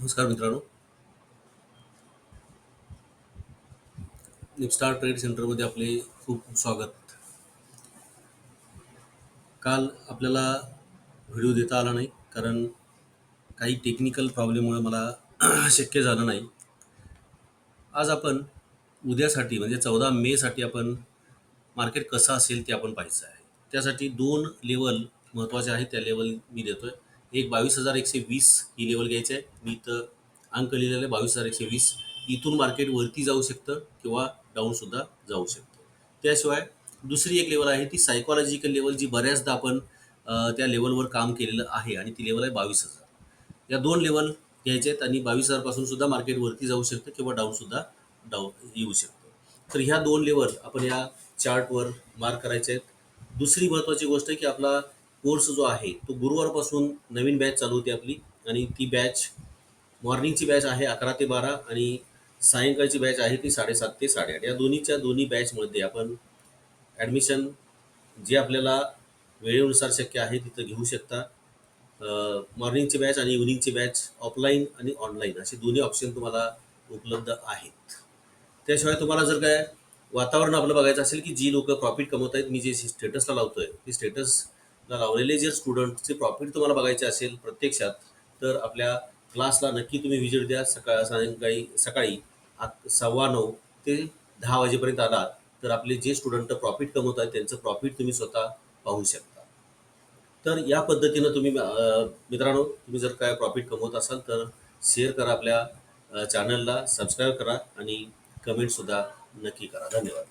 नमस्कार मित्रांनो. निपस्टार ट्रेड सेंटरमध्ये आपले खूप स्वागत. काल आपल्याला व्हिडिओ देता आला नाही कारण काही टेक्निकल प्रॉब्लेममुळे मला शक्य झालं नाही. आज आपण उद्यासाठी म्हणजे चौदा मेसाठी आपण मार्केट कसं असेल ते आपण पाहायचं आहे. त्यासाठी दोन लेवल महत्त्वाचे आहेत त्या लेवल मी देतोय. एक बावीस हजार एकशे वीस ही लेवल घ्यायची आहे. मी इथं अंक लिहिलेलं आहे बावीस हजार एकशे वीस. इथून मार्केट वरती जाऊ शकतं किंवा डाऊनसुद्धा जाऊ शकतं. त्याशिवाय दुसरी एक लेवल आहे ती सायकॉलॉजिकल लेवल जी बऱ्याचदा आपण त्या लेवलवर काम केलेलं आहे आणि ती लेवल आहे बावीस हजार. या दोन लेवल घ्यायचे आहेत आणि बावीस हजारपासून सुद्धा मार्केट वरती जाऊ शकतं किंवा डाऊनसुद्धा डाऊन येऊ शकतं. तर ह्या दोन लेवल आपण या चार्टवर मार्क करायचे आहेत. दुसरी महत्त्वाची गोष्ट आहे की आपला कोर्स जो आहे तो गुरुवारपासून नवीन बॅच चालू होते आपली. आणि ती बॅच मॉर्निंगची बॅच आहे अकरा ते बारा आणि सायंकाळची बॅच आहे ती साडेसात ते साडेआठ. या दोन्हीच्या दोन्ही बॅचमध्ये आपण ॲडमिशन जे आपल्याला वेळेनुसार शक्य आहे तिथं घेऊ शकता. मॉर्निंगची बॅच आणि इव्हनिंगची बॅच ऑफलाईन आणि ऑनलाईन असे दोन्ही ऑप्शन तुम्हाला उपलब्ध आहेत. त्याशिवाय तुम्हाला जर काय वातावरण आपलं बघायचं असेल की जी लोक प्रॉफिट कमवत आहेत मी जे स्टेटसला लावतो आहे ती स्टेटस लावलेले जे स्टुडंटचे प्रॉफिट तुम्हाला बघायचे असेल प्रत्यक्षात तर आपल्या क्लासला नक्की तुम्ही व्हिजिट द्या. सकाळ सायंकाळी सकाळी आत- सव्वा नऊ ते दहा वाजेपर्यंत आलात तर आपले जे स्टुडंट प्रॉफिट कमवत आहेत त्यांचं प्रॉफिट तुम्ही स्वतः पाहू शकता. तर या पद्धतीनं तुम्ही मित्रांनो तुम्ही जर काय प्रॉफिट कमवत असाल तर शेअर करा आपल्या चॅनलला सबस्क्राईब करा आणि कमेंटसुद्धा नक्की करा. धन्यवाद.